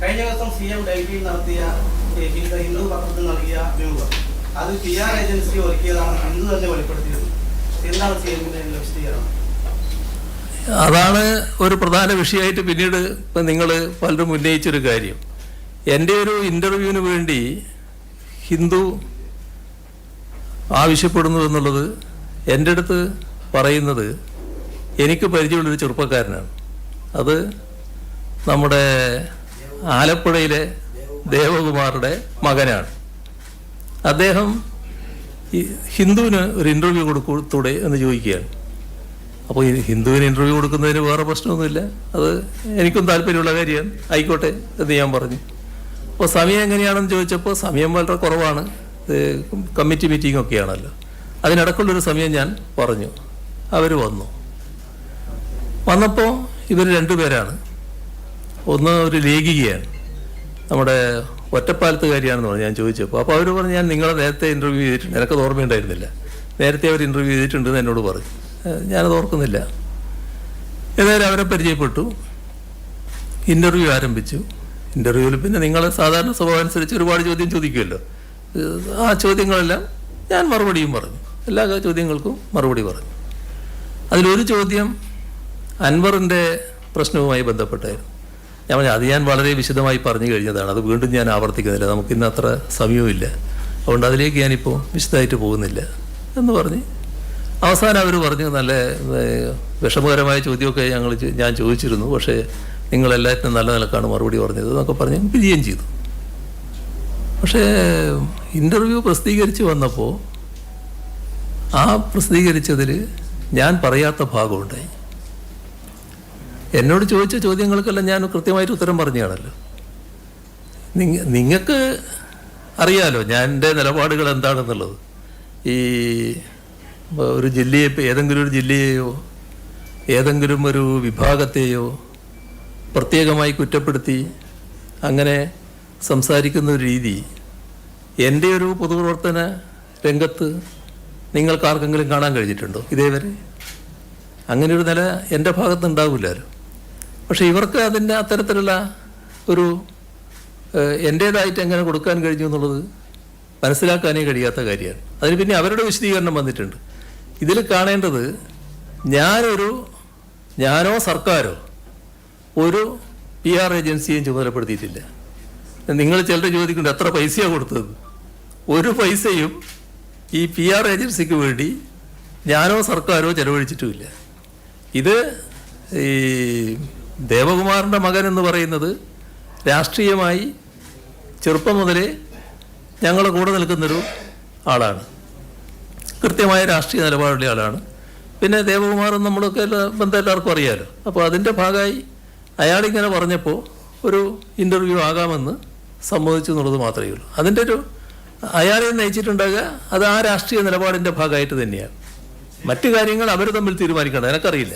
കഴിഞ്ഞ ദിവസം C M ഡൽഹിയിൽ നടത്തിയ ഹിന്ദു പത്രത്തിൽ നൽകിയ അഭിമുഖം അത് പി ആർ ഏജൻസി ഒരുക്കിയതാണ് ഹിന്ദു തന്നെ വെളിപ്പെടുത്തിയത് എന്താണ് സി എമ്മിന്റെ വിശദീകരണം? അതാണ് ഒരു പ്രധാന വിഷയമായിട്ട് പിന്നീട് ഇപ്പം നിങ്ങൾ പലരും ഉന്നയിച്ചൊരു കാര്യം. എന്റെ ഒരു ഇന്റർവ്യൂവിന് വേണ്ടി ഹിന്ദു ആവശ്യപ്പെടുന്നു എന്നുള്ളത് എന്റെ അടുത്ത് പറയുന്നത് എനിക്ക് പരിചയമുള്ളൊരു ചെറുപ്പക്കാരനാണ്. അത് നമ്മുടെ ആലപ്പുഴയിലെ ദേവകുമാറുടെ മകനാണ്. അദ്ദേഹം ഈ ഹിന്ദുവിന് ഒരു ഇന്റർവ്യൂ കൊടുക്കൂടെ എന്ന് ചോദിക്കുകയാണ്. അപ്പോൾ ഈ ഹിന്ദുവിന് ഇന്റർവ്യൂ കൊടുക്കുന്നതിന് വേറെ പ്രശ്നമൊന്നുമില്ല. അത് എനിക്കും താല്പര്യമുള്ള കാര്യമാണ്. ആയിക്കോട്ടെ എന്ന് ഞാൻ പറഞ്ഞു. അപ്പോൾ സമയം എങ്ങനെയാണെന്ന് ചോദിച്ചപ്പോൾ സമയം വളരെ കുറവാണ്. Committee meeting ഒക്കെയാണല്ലോ. അതിനിടക്കുള്ളൊരു സമയം ഞാൻ പറഞ്ഞു. അവർ വന്നു. വന്നപ്പോൾ ഇവർ രണ്ടുപേരാണ്. ഒന്ന് ഒരു ലേഖികയാണ് നമ്മുടെ ഒറ്റപ്പാലത്തുകാരിയാണെന്ന് പറഞ്ഞു ഞാൻ ചോദിച്ചപ്പോൾ. അപ്പോൾ അവർ പറഞ്ഞു ഞാൻ നിങ്ങളെ നേരത്തെ ഇന്റർവ്യൂ ചെയ്തിട്ടുണ്ട്. എനിക്കത് ഓർമ്മയുണ്ടായിരുന്നില്ല. നേരത്തെ അവർ ഇന്റർവ്യൂ ചെയ്തിട്ടുണ്ടെന്ന് എന്നോട് പറഞ്ഞു. ഞാനത് ഓർക്കുന്നില്ല. ഏതായാലും അവരെ പരിചയപ്പെട്ടു. ഇന്റർവ്യൂ ആരംഭിച്ചു. ഇന്റർവ്യൂവിൽ പിന്നെ നിങ്ങൾ സാധാരണ സ്വഭാവം അനുസരിച്ച് ഒരുപാട് ചോദ്യം ചോദിക്കുമല്ലോ. ആ ചോദ്യങ്ങളെല്ലാം ഞാൻ മറുപടിയും പറഞ്ഞു. എല്ലാ ചോദ്യങ്ങൾക്കും മറുപടി പറഞ്ഞു. അതിലൊരു ചോദ്യം അൻവറിന്റെ പ്രശ്നവുമായി ബന്ധപ്പെട്ടായിരുന്നു. ഞാൻ പറഞ്ഞു അത് ഞാൻ വളരെ വിശദമായി പറഞ്ഞു കഴിഞ്ഞതാണ്. അത് വീണ്ടും ഞാൻ ആവർത്തിക്കുന്നില്ല. നമുക്കിന്ന് അത്ര സമയവുമില്ല. അതുകൊണ്ട് അതിലേക്ക് ഞാനിപ്പോൾ വിശദമായിട്ട് പോകുന്നില്ല. എന്ന് പറഞ്ഞ് അവസാനം അവർ പറഞ്ഞു നല്ല വിഷമകരമായ ചോദ്യമൊക്കെ ഞങ്ങൾ ഞാൻ ചോദിച്ചിരുന്നു. പക്ഷേ നിങ്ങൾ എല്ലാറ്റിനും നല്ല നിലക്കാണ് മറുപടി പറഞ്ഞത് എന്നൊക്കെ പറഞ്ഞ് പിരിയുകയും ചെയ്തു. പക്ഷേ ഇന്റർവ്യൂ പ്രസിദ്ധീകരിച്ച് വന്നപ്പോൾ ആ പ്രസിദ്ധീകരിച്ചതിൽ ഞാൻ പറയാത്ത ഭാഗമുണ്ടായി. എന്നോട് ചോദിച്ച ചോദ്യങ്ങൾക്കെല്ലാം ഞാൻ കൃത്യമായിട്ട് ഉത്തരം പറഞ്ഞാണല്ലോ നിങ്ങ നിങ്ങൾക്ക് അറിയാലോ ഞാൻ എന്റെ നിലപാടുകൾ എന്താണെന്നുള്ളത്. ഈ ഒരു ജില്ലയെ ഏതെങ്കിലും ഒരു ജില്ലയെയോ ഏതെങ്കിലും ഒരു വിഭാഗത്തെയോ പ്രത്യേകമായി കുറ്റപ്പെടുത്തി അങ്ങനെ സംസാരിക്കുന്ന ഒരു രീതി എന്റെ ഒരു പൊതുപ്രവർത്തന രംഗത്ത് നിങ്ങൾക്ക് ആർക്കെങ്കിലും കാണാൻ കഴിഞ്ഞിട്ടുണ്ടോ ഇതേവരെ? അങ്ങനെ ഒരു നില എന്റെ ഭാഗത്ത് ഉണ്ടാവില്ലല്ലോ പക്ഷെ ഇവർക്ക് അതിന്റെ അത്തരത്തിലുള്ള ഒരു എന്റേതായിട്ട് എങ്ങനെ കൊടുക്കാൻ കഴിഞ്ഞു എന്നുള്ളത് മനസ്സിലാക്കാനേ കഴിയാത്ത കാര്യമാണ്. അതിന് പിന്നെ അവരുടെ വിശദീകരണം വന്നിട്ടുണ്ട്. ഇതിൽ കാണേണ്ടത് ഞാനൊരു ഞാനോ സർക്കാരോ ഒരു പി ആർ ഏജൻസിയും ചുമതലപ്പെടുത്തിയിട്ടില്ല. നിങ്ങൾ ചിലർ ചോദിക്കുന്നുണ്ട് എത്ര പൈസയാണ് കൊടുത്തത്? ഒരു പൈസയും ഈ പി ആർ ഏജൻസിക്ക് വേണ്ടി ഞാനോ സർക്കാരോ ചെലവഴിച്ചിട്ടുമില്ല. ഇത് ഈ ദേവകുമാറിന്റെ മകൻ എന്ന് പറയുന്നത് രാഷ്ട്രീയമായി ചെറുപ്പം മുതലേ ഞങ്ങളുടെ കൂടെ നിൽക്കുന്നൊരു ആളാണ്. കൃത്യമായ രാഷ്ട്രീയ നിലപാടുള്ള ആളാണ്. പിന്നെ ദേവകുമാറും നമ്മളൊക്കെ എല്ലാ ബന്ധം എല്ലാവർക്കും അറിയാമല്ലോ അപ്പോൾ അതിന്റെ ഭാഗമായി അയാളിങ്ങനെ പറഞ്ഞപ്പോൾ ഒരു ഇന്റർവ്യൂ ആകാമെന്ന് സമ്മതിച്ചു എന്നുള്ളത് മാത്രമേ ഉള്ളൂ. അതിന്റെ ഒരു അയാളെ നയിച്ചിട്ടുണ്ടാകുക അത് ആ രാഷ്ട്രീയ നിലപാടിന്റെ ഭാഗമായിട്ട് തന്നെയാണ്. മറ്റു കാര്യങ്ങൾ അവർ തമ്മിൽ തീരുമാനിക്കണം. എനിക്കറിയില്ല.